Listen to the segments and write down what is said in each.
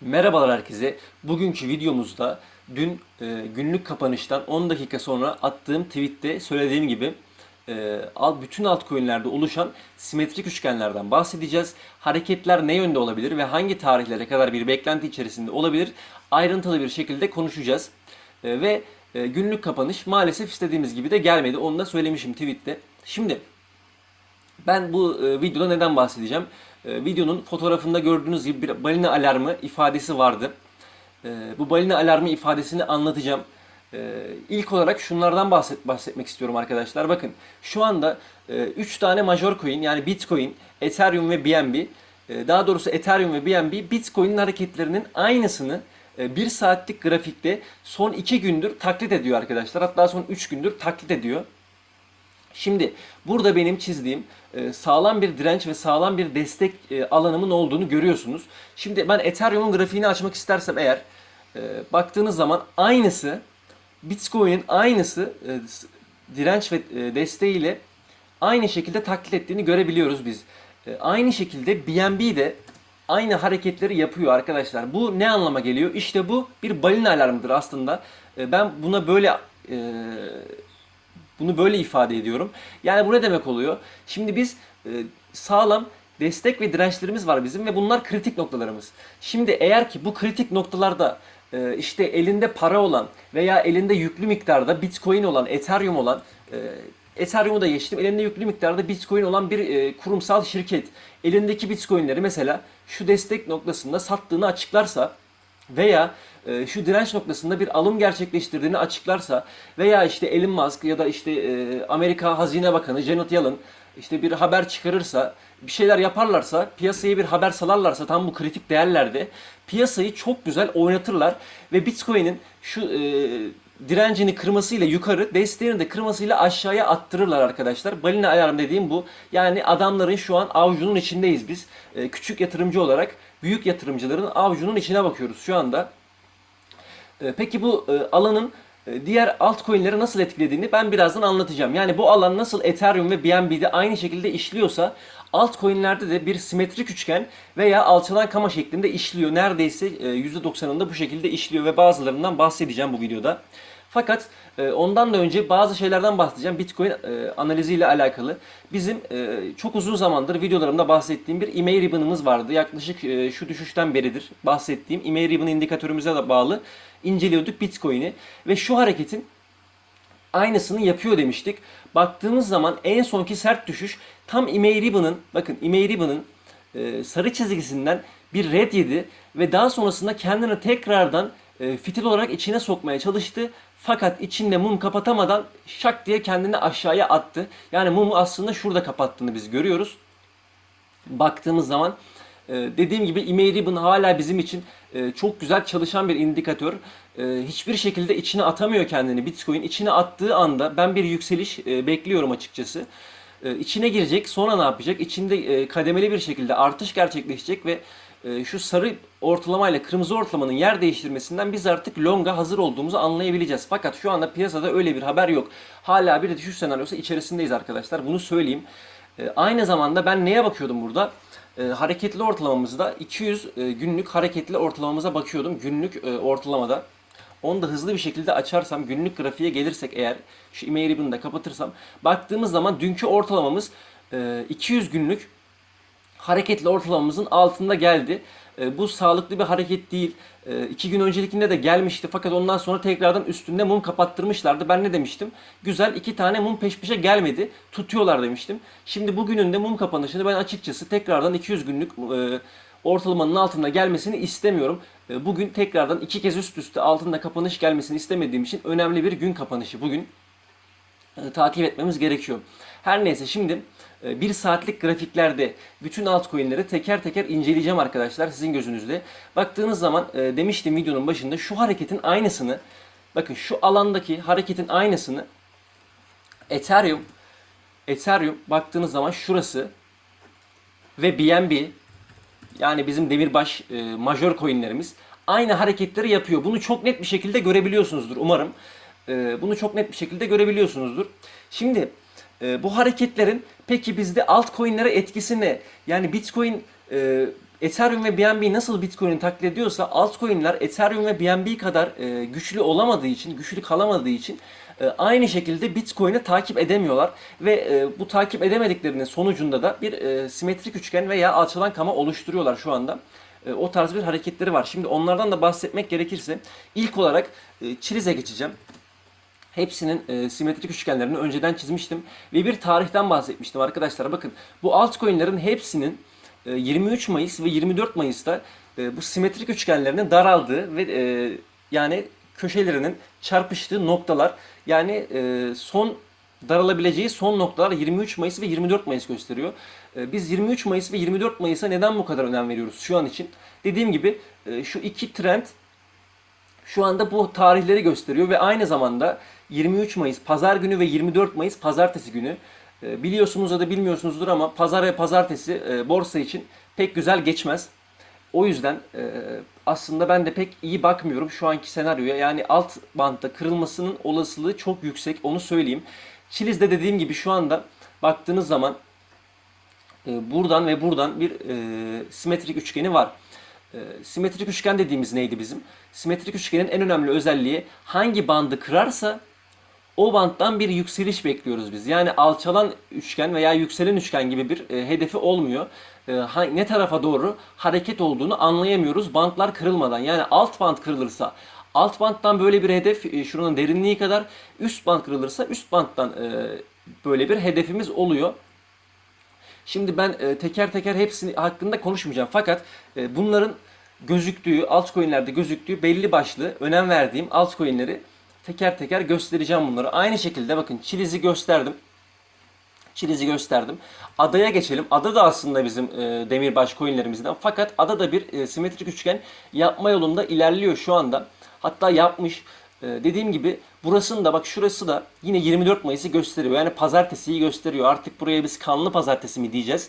Merhabalar herkese. Bugünkü videomuzda dün e, günlük kapanıştan 10 dakika sonra attığım tweette söylediğim gibi e, alt, bütün altcoin'lerde oluşan simetrik üçgenlerden bahsedeceğiz. Hareketler ne yönde olabilir ve hangi tarihlere kadar bir beklenti içerisinde olabilir ayrıntılı bir şekilde konuşacağız. E, ve e, günlük kapanış maalesef istediğimiz gibi de gelmedi. Onu da söylemişim tweette. Şimdi ben bu e, videoda neden bahsedeceğim? E, videonun fotoğrafında gördüğünüz gibi bir balina alarmı ifadesi vardı. E, bu balina alarmı ifadesini anlatacağım. E, ilk olarak şunlardan bahset, bahsetmek istiyorum arkadaşlar. Bakın şu anda 3 tane major coin yani Bitcoin, Ethereum ve BNB e, daha doğrusu Ethereum ve BNB Bitcoin'in hareketlerinin aynısını e, bir saatlik grafikte son 2 gündür taklit ediyor arkadaşlar. Hatta son 3 gündür taklit ediyor. Şimdi burada benim çizdiğim e, sağlam bir direnç ve sağlam bir destek e, alanımın olduğunu görüyorsunuz. Şimdi ben Ethereum'un grafiğini açmak istersem eğer e, baktığınız zaman aynısı Bitcoin'in aynısı direnç ve desteğiyle aynı şekilde taklit ettiğini görebiliyoruz biz. Aynı şekilde BNB de aynı hareketleri yapıyor arkadaşlar. Bu ne anlama geliyor? İşte bu bir balina alarmıdır aslında. Ben buna böyle bunu böyle ifade ediyorum. Yani bu ne demek oluyor? Şimdi biz e, sağlam destek ve dirençlerimiz var bizim ve bunlar kritik noktalarımız. Şimdi eğer ki bu kritik noktalarda e, işte elinde para olan veya elinde yüklü miktarda Bitcoin olan, Ethereum olan e, Ethereum'u da geçtim. Elinde yüklü miktarda Bitcoin olan bir e, kurumsal şirket elindeki Bitcoin'leri mesela şu destek noktasında sattığını açıklarsa veya e, şu direnç noktasında bir alım gerçekleştirdiğini açıklarsa veya işte Elon Musk ya da işte e, Amerika Hazine Bakanı Janet Yellen işte bir haber çıkarırsa, bir şeyler yaparlarsa, piyasaya bir haber salarlarsa tam bu kritik değerlerde piyasayı çok güzel oynatırlar ve Bitcoin'in şu e, direncini kırmasıyla yukarı, desteğini de kırmasıyla aşağıya attırırlar arkadaşlar. Balina alarm dediğim bu. Yani adamların şu an avucunun içindeyiz biz. E, küçük yatırımcı olarak büyük yatırımcıların avucunun içine bakıyoruz şu anda. E, peki bu e, alanın e, diğer altcoin'leri nasıl etkilediğini ben birazdan anlatacağım. Yani bu alan nasıl Ethereum ve BNB'de aynı şekilde işliyorsa altcoin'lerde de bir simetrik üçgen veya alçalan kama şeklinde işliyor. Neredeyse %90'ında bu şekilde işliyor ve bazılarından bahsedeceğim bu videoda. Fakat e, ondan da önce bazı şeylerden bahsedeceğim. Bitcoin e, analiziyle alakalı. Bizim e, çok uzun zamandır videolarımda bahsettiğim bir EMA ribbon'ımız vardı. Yaklaşık e, şu düşüşten beridir bahsettiğim EMA ribbon indikatörümüze de bağlı inceliyorduk Bitcoin'i. Ve şu hareketin aynısını yapıyor demiştik. Baktığımız zaman en sonki sert düşüş tam EMA ribbon'ın bakın EMA ribbon'ın e, sarı çizgisinden bir red yedi ve daha sonrasında kendini tekrardan e, fitil olarak içine sokmaya çalıştı. Fakat içinde mum kapatamadan şak diye kendini aşağıya attı. Yani mumu aslında şurada kapattığını biz görüyoruz. Baktığımız zaman e, dediğim gibi EMA Ribbon hala bizim için e, çok güzel çalışan bir indikatör. E, hiçbir şekilde içine atamıyor kendini Bitcoin. İçine attığı anda ben bir yükseliş bekliyorum açıkçası. İçine girecek sonra ne yapacak? İçinde kademeli bir şekilde artış gerçekleşecek ve şu sarı ortalama ile kırmızı ortalamanın yer değiştirmesinden biz artık longa hazır olduğumuzu anlayabileceğiz. Fakat şu anda piyasada öyle bir haber yok. Hala bir düşüş senaryosu içerisindeyiz arkadaşlar. Bunu söyleyeyim. E, aynı zamanda ben neye bakıyordum burada? E, hareketli ortalamamızda 200 günlük hareketli ortalamamıza bakıyordum. Günlük ortalamada. Onu da hızlı bir şekilde açarsam, günlük grafiğe gelirsek eğer, şu EMA ribbon'ı da kapatırsam, baktığımız zaman dünkü ortalamamız 200 günlük hareketli ortalamamızın altında geldi. E, bu sağlıklı bir hareket değil. E, iki gün öncelikinde de gelmişti fakat ondan sonra tekrardan üstünde mum kapattırmışlardı. Ben ne demiştim? Güzel iki tane mum peş peşe gelmedi. Tutuyorlar demiştim. Şimdi bugünün de mum kapanışını ben açıkçası tekrardan 200 günlük e, ortalamanın altında gelmesini istemiyorum. E, bugün tekrardan iki kez üst üste altında kapanış gelmesini istemediğim için önemli bir gün kapanışı bugün takip etmemiz gerekiyor. Her neyse şimdi bir saatlik grafiklerde bütün altcoin'leri teker teker inceleyeceğim arkadaşlar sizin gözünüzde. Baktığınız zaman e, demiştim videonun başında şu hareketin aynısını bakın şu alandaki hareketin aynısını Ethereum Ethereum baktığınız zaman şurası ve BNB yani bizim demirbaş e, majör coinlerimiz aynı hareketleri yapıyor. Bunu çok net bir şekilde görebiliyorsunuzdur umarım. E, bunu çok net bir şekilde görebiliyorsunuzdur. Şimdi e, bu hareketlerin peki bizde altcoin'lere etkisi ne? Yani Bitcoin e, Ethereum ve BNB nasıl Bitcoin'i taklit ediyorsa altcoin'ler Ethereum ve BNB kadar e, güçlü olamadığı için, güçlü kalamadığı için e, aynı şekilde Bitcoin'i takip edemiyorlar ve e, bu takip edemediklerinin sonucunda da bir e, simetrik üçgen veya alçalan kama oluşturuyorlar şu anda. E, o tarz bir hareketleri var. Şimdi onlardan da bahsetmek gerekirse ilk olarak e, Chili'ze geçeceğim. Hepsinin e, simetrik üçgenlerini önceden çizmiştim ve bir tarihten bahsetmiştim arkadaşlar. Bakın bu altcoin'lerin hepsinin e, 23 Mayıs ve 24 Mayıs'ta e, bu simetrik üçgenlerinin daraldığı ve e, yani köşelerinin çarpıştığı noktalar yani e, son daralabileceği son noktalar 23 Mayıs ve 24 Mayıs gösteriyor. E, Biz 23 Mayıs ve 24 Mayıs'a neden bu kadar önem veriyoruz şu an için? Dediğim gibi e, şu iki trend şu anda bu tarihleri gösteriyor ve aynı zamanda 23 Mayıs pazar günü ve 24 Mayıs pazartesi günü e, biliyorsunuz ya da bilmiyorsunuzdur ama pazar ve pazartesi e, borsa için pek güzel geçmez. O yüzden e, aslında ben de pek iyi bakmıyorum şu anki senaryoya. Yani alt bantta kırılmasının olasılığı çok yüksek onu söyleyeyim. Chiliz'de dediğim gibi şu anda baktığınız zaman e, buradan ve buradan bir simetrik üçgeni var. E, simetrik üçgen dediğimiz neydi bizim? Simetrik üçgenin en önemli özelliği hangi bandı kırarsa o banttan bir yükseliş bekliyoruz biz. Yani alçalan üçgen veya yükselen üçgen gibi bir e, hedefi olmuyor. E, ne tarafa doğru hareket olduğunu anlayamıyoruz bantlar kırılmadan. Yani alt bant kırılırsa alt banttan böyle bir hedef e, şuranın derinliği kadar üst bant kırılırsa üst banttan e, böyle bir hedefimiz oluyor. Şimdi ben e, teker teker hepsini hakkında konuşmayacağım. Fakat e, bunların gözüktüğü, altcoin'lerde gözüktüğü belli başlı önem verdiğim altcoin'leri teker teker göstereceğim bunları. Aynı şekilde bakın Chiliz'i gösterdim. Chiliz'i gösterdim. Adaya geçelim. Ada da aslında bizim e, demirbaş coinlerimizden. Fakat ada da bir e, simetrik üçgen yapma yolunda ilerliyor şu anda. Hatta yapmış. E, dediğim gibi burasının da bak şurası da yine 24 Mayıs'ı gösteriyor. Yani pazartesiyi gösteriyor. Artık buraya biz kanlı pazartesi mi diyeceğiz?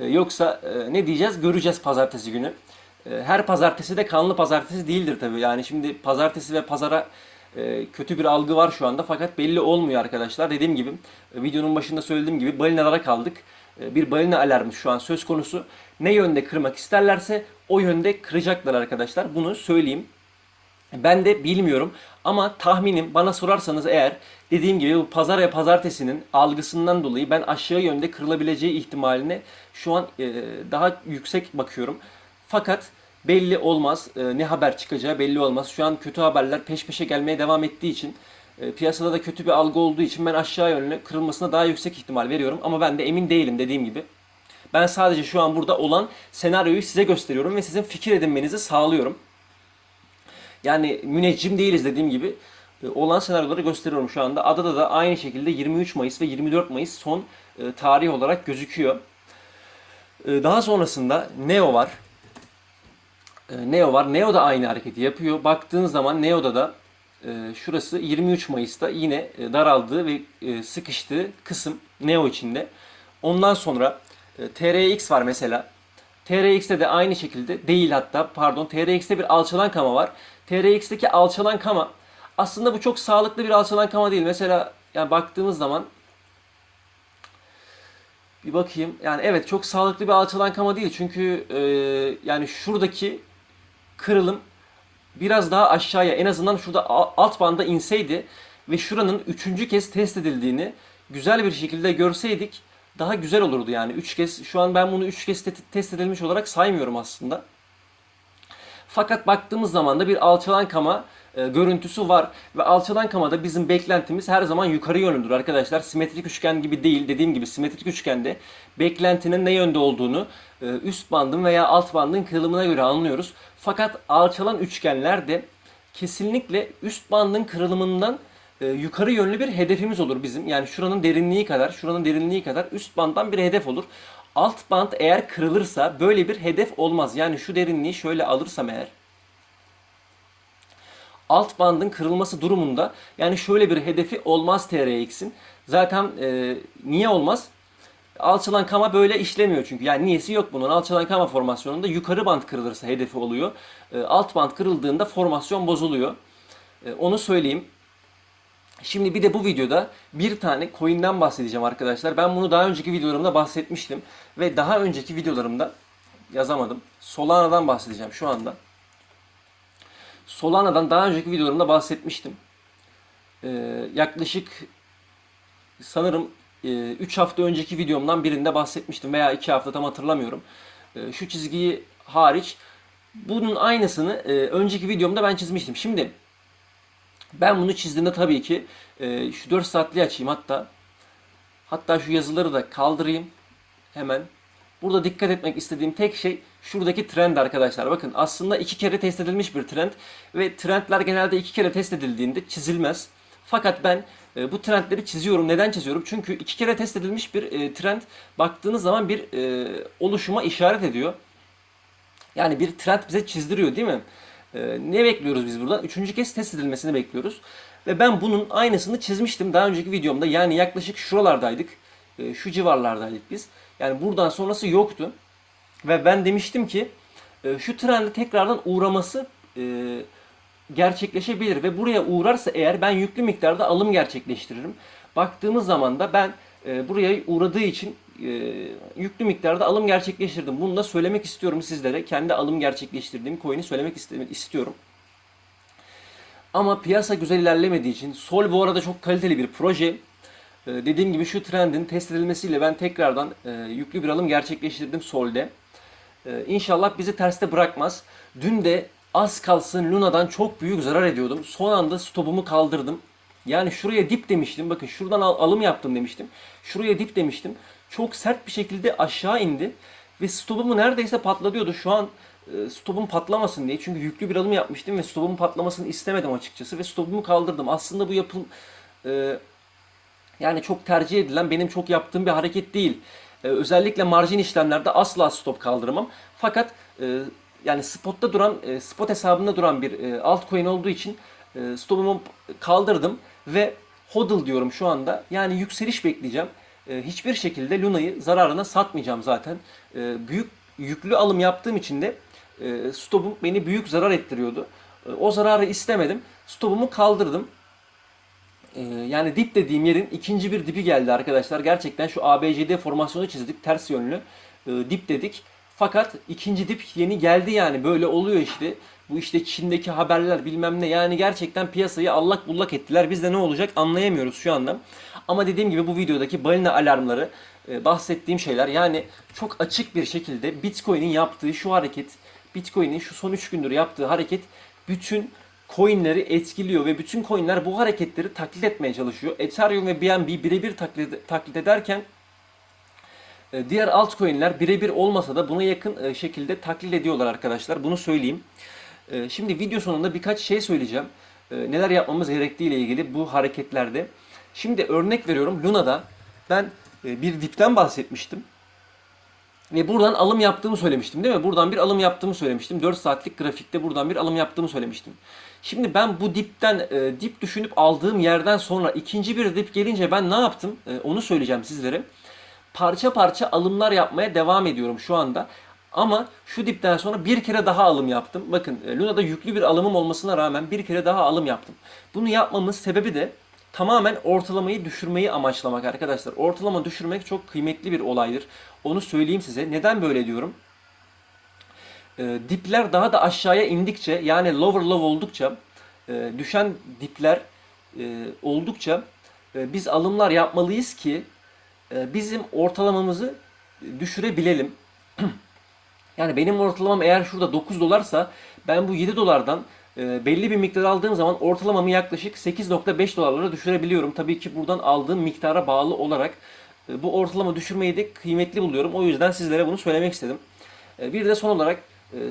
E, yoksa e, ne diyeceğiz? Göreceğiz pazartesi günü. E, her pazartesi de kanlı pazartesi değildir tabii. Yani şimdi pazartesi ve pazara e, kötü bir algı var şu anda fakat belli olmuyor arkadaşlar. Dediğim gibi e, videonun başında söylediğim gibi balinalara kaldık. E, Bir balina alarmı şu an söz konusu. Ne yönde kırmak isterlerse o yönde kıracaklar arkadaşlar. Bunu söyleyeyim. Ben de bilmiyorum ama tahminim bana sorarsanız eğer dediğim gibi bu pazar ve pazartesinin algısından dolayı ben aşağı yönde kırılabileceği ihtimaline şu an e, daha yüksek bakıyorum. Fakat belli olmaz. E, ne haber çıkacağı belli olmaz. Şu an kötü haberler peş peşe gelmeye devam ettiği için e, piyasada da kötü bir algı olduğu için ben aşağı yönlü kırılmasına daha yüksek ihtimal veriyorum. Ama ben de emin değilim dediğim gibi. Ben sadece şu an burada olan senaryoyu size gösteriyorum ve sizin fikir edinmenizi sağlıyorum. Yani müneccim değiliz dediğim gibi. E, Olan senaryoları gösteriyorum şu anda. Adada da aynı şekilde 23 Mayıs ve 24 Mayıs son e, tarih olarak gözüküyor. E, Daha sonrasında Neo var. Neo var. Neo da aynı hareketi yapıyor. Baktığın zaman Neo'da da şurası 23 Mayıs'ta yine daraldığı ve sıkıştığı kısım Neo içinde. Ondan sonra TRX var mesela. TRX'te de aynı şekilde değil hatta pardon TRX'te bir alçalan kama var. TRX'teki alçalan kama aslında bu çok sağlıklı bir alçalan kama değil. Mesela yani baktığımız zaman bir bakayım. Yani evet çok sağlıklı bir alçalan kama değil. Çünkü e, yani şuradaki kırılım biraz daha aşağıya en azından şurada alt banda inseydi ve şuranın üçüncü kez test edildiğini güzel bir şekilde görseydik daha güzel olurdu yani. Üç kez şu an ben bunu üç kez te- test edilmiş olarak saymıyorum aslında. Fakat baktığımız zaman da bir alçalan kama e, görüntüsü var ve alçalan kamada bizim beklentimiz her zaman yukarı yönlüdür arkadaşlar. Simetrik üçgen gibi değil. Dediğim gibi simetrik üçgende beklentinin ne yönde olduğunu e, üst bandın veya alt bandın kırılımına göre anlıyoruz. Fakat alçalan üçgenler de kesinlikle üst bandın kırılımından e, yukarı yönlü bir hedefimiz olur bizim. Yani şuranın derinliği kadar, şuranın derinliği kadar üst banddan bir hedef olur. Alt band eğer kırılırsa böyle bir hedef olmaz. Yani şu derinliği şöyle alırsam eğer alt bandın kırılması durumunda yani şöyle bir hedefi olmaz TRX'in. Zaten e, niye olmaz? Alçalan kama böyle işlemiyor çünkü. Yani niyesi yok bunun. Alçalan kama formasyonunda yukarı band kırılırsa hedefi oluyor. E, alt band kırıldığında formasyon bozuluyor. E, onu söyleyeyim. Şimdi bir de bu videoda bir tane coin'den bahsedeceğim arkadaşlar. Ben bunu daha önceki videolarımda bahsetmiştim. Ve daha önceki videolarımda yazamadım. Solana'dan bahsedeceğim şu anda. Solana'dan daha önceki videolarımda bahsetmiştim. Ee, yaklaşık sanırım 3 hafta önceki videomdan birinde bahsetmiştim veya 2 hafta tam hatırlamıyorum. Ee, şu çizgiyi hariç bunun aynısını e, önceki videomda ben çizmiştim. Şimdi ben bunu çizdiğimde tabii ki e, şu 4 saatliği açayım hatta. Hatta şu yazıları da kaldırayım hemen. Burada dikkat etmek istediğim tek şey şuradaki trend arkadaşlar. Bakın aslında iki kere test edilmiş bir trend ve trendler genelde iki kere test edildiğinde çizilmez. Fakat ben e, bu trendleri çiziyorum. Neden çiziyorum? Çünkü iki kere test edilmiş bir e, trend baktığınız zaman bir e, oluşuma işaret ediyor. Yani bir trend bize çizdiriyor değil mi? E, ne bekliyoruz biz buradan? Üçüncü kez test edilmesini bekliyoruz. Ve ben bunun aynısını çizmiştim daha önceki videomda. Yani yaklaşık şuralardaydık. E, şu civarlardaydık biz. Yani buradan sonrası yoktu. Ve ben demiştim ki e, şu trende tekrardan uğraması e, gerçekleşebilir ve buraya uğrarsa eğer ben yüklü miktarda alım gerçekleştiririm. Baktığımız zaman da ben buraya uğradığı için yüklü miktarda alım gerçekleştirdim. Bunu da söylemek istiyorum sizlere. Kendi alım gerçekleştirdiğim coin'i söylemek istiyorum. Ama piyasa güzel ilerlemediği için Sol bu arada çok kaliteli bir proje. Ee, dediğim gibi şu trendin test edilmesiyle ben tekrardan e, yüklü bir alım gerçekleştirdim Sol'de. İnşallah bizi terste bırakmaz. Dün de az kalsın Luna'dan çok büyük zarar ediyordum. Son anda stopumu kaldırdım. Yani şuraya dip demiştim. Bakın şuradan al- alım yaptım demiştim. Şuraya dip demiştim. Çok sert bir şekilde aşağı indi. Ve stopumu neredeyse patlatıyordu. Şu an e, stopum patlamasın diye. Çünkü yüklü bir alım yapmıştım ve stopumun patlamasını istemedim açıkçası. Ve stopumu kaldırdım. Aslında bu yapım e, yani çok tercih edilen benim çok yaptığım bir hareket değil. Ee, özellikle marjin işlemlerde asla stop kaldırmam. Fakat e, yani spotta duran, e, spot hesabında duran bir e, altcoin olduğu için e, stopumu kaldırdım ve hodl diyorum şu anda. Yani yükseliş bekleyeceğim. E, hiçbir şekilde Luna'yı zararına satmayacağım zaten. E, büyük yüklü alım yaptığım için de e, stopum beni büyük zarar ettiriyordu. E, o zararı istemedim. Stopumu kaldırdım. Ee, yani dip dediğim yerin ikinci bir dipi geldi arkadaşlar. Gerçekten şu ABCD formasyonu çizdik ters yönlü. Ee, dip dedik. Fakat ikinci dip yeni geldi yani böyle oluyor işte. Bu işte Çin'deki haberler bilmem ne yani gerçekten piyasayı allak bullak ettiler. Biz de ne olacak anlayamıyoruz şu anda. Ama dediğim gibi bu videodaki balina alarmları e, bahsettiğim şeyler yani çok açık bir şekilde Bitcoin'in yaptığı şu hareket, Bitcoin'in şu son 3 gündür yaptığı hareket bütün coinleri etkiliyor ve bütün coinler bu hareketleri taklit etmeye çalışıyor. Ethereum ve BNB birebir taklit, taklit ederken diğer altcoin'ler birebir olmasa da buna yakın e, şekilde taklit ediyorlar arkadaşlar. Bunu söyleyeyim. E, Şimdi video sonunda birkaç şey söyleyeceğim. E, Neler yapmamız gerektiği ile ilgili bu hareketlerde. Şimdi örnek veriyorum Luna'da ben e, bir dipten bahsetmiştim. Ve buradan alım yaptığımı söylemiştim değil mi? Buradan bir alım yaptığımı söylemiştim. 4 saatlik grafikte buradan bir alım yaptığımı söylemiştim. Şimdi ben bu dipten e, dip düşünüp aldığım yerden sonra ikinci bir dip gelince ben ne yaptım? E, onu söyleyeceğim sizlere. Parça parça alımlar yapmaya devam ediyorum şu anda. Ama şu dipten sonra bir kere daha alım yaptım. Bakın e, Luna'da yüklü bir alımım olmasına rağmen bir kere daha alım yaptım. Bunu yapmamın sebebi de tamamen ortalamayı düşürmeyi amaçlamak arkadaşlar. Ortalama düşürmek çok kıymetli bir olaydır. Onu söyleyeyim size. Neden böyle diyorum? E, dipler daha da aşağıya indikçe yani lower low oldukça e, düşen dipler e, oldukça e, biz alımlar yapmalıyız ki bizim ortalamamızı düşürebilelim. Yani benim ortalamam eğer şurada 9 dolarsa ben bu 7 dolardan e, belli bir miktar aldığım zaman ortalamamı yaklaşık 8.5 dolarlara düşürebiliyorum. Tabii ki buradan aldığım miktara bağlı olarak e, bu ortalama düşürmeyi de kıymetli buluyorum. O yüzden sizlere bunu söylemek istedim. E, bir de son olarak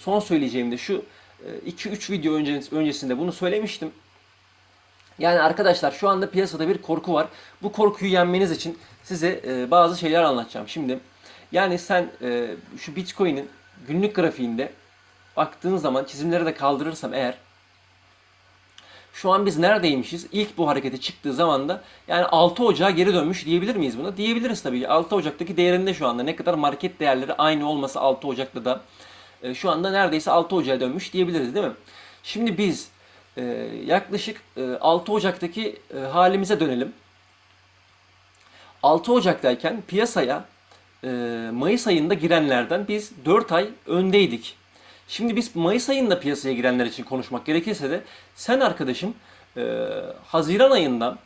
son söyleyeceğim de şu 2-3 video önce, öncesinde bunu söylemiştim. Yani arkadaşlar şu anda piyasada bir korku var. Bu korkuyu yenmeniz için size e, bazı şeyler anlatacağım. Şimdi yani sen e, şu Bitcoin'in günlük grafiğinde baktığın zaman çizimleri de kaldırırsam eğer şu an biz neredeymişiz? İlk bu harekete çıktığı zaman da yani 6 Ocağa geri dönmüş diyebilir miyiz buna? Diyebiliriz tabii. 6 Ocak'taki değerinde şu anda ne kadar market değerleri aynı olması 6 Ocak'ta da e, şu anda neredeyse 6 Ocağa dönmüş diyebiliriz değil mi? Şimdi biz e, yaklaşık e, 6 Ocak'taki e, halimize dönelim. 6 Ocak'tayken piyasaya e, Mayıs ayında girenlerden biz 4 ay öndeydik. Şimdi biz Mayıs ayında piyasaya girenler için konuşmak gerekirse de sen arkadaşım e, Haziran ayında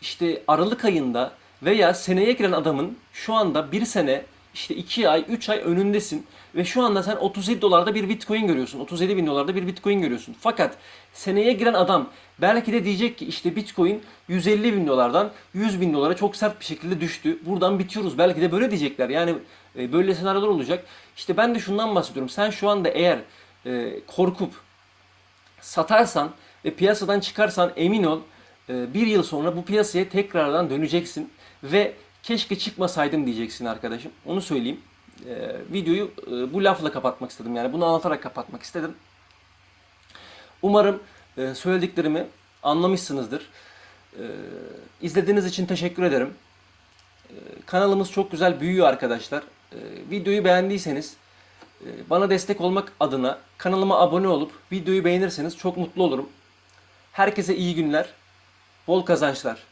işte Aralık ayında veya seneye giren adamın şu anda bir sene işte 2 ay 3 ay önündesin ve şu anda sen 37 dolarda bir bitcoin görüyorsun. 37 bin dolarda bir bitcoin görüyorsun. Fakat seneye giren adam belki de diyecek ki işte bitcoin 150 bin dolardan 100 bin dolara çok sert bir şekilde düştü. Buradan bitiyoruz. Belki de böyle diyecekler. Yani e, böyle senaryolar olacak. İşte ben de şundan bahsediyorum. Sen şu anda eğer e, korkup satarsan ve piyasadan çıkarsan emin ol e, bir yıl sonra bu piyasaya tekrardan döneceksin ve keşke çıkmasaydım diyeceksin arkadaşım. Onu söyleyeyim. E, videoyu e, bu lafla kapatmak istedim. Yani bunu anlatarak kapatmak istedim. Umarım e, söylediklerimi anlamışsınızdır. E, izlediğiniz için teşekkür ederim. E, kanalımız çok güzel büyüyor arkadaşlar. E, videoyu beğendiyseniz e, bana destek olmak adına kanalıma abone olup videoyu beğenirseniz çok mutlu olurum. Herkese iyi günler, bol kazançlar.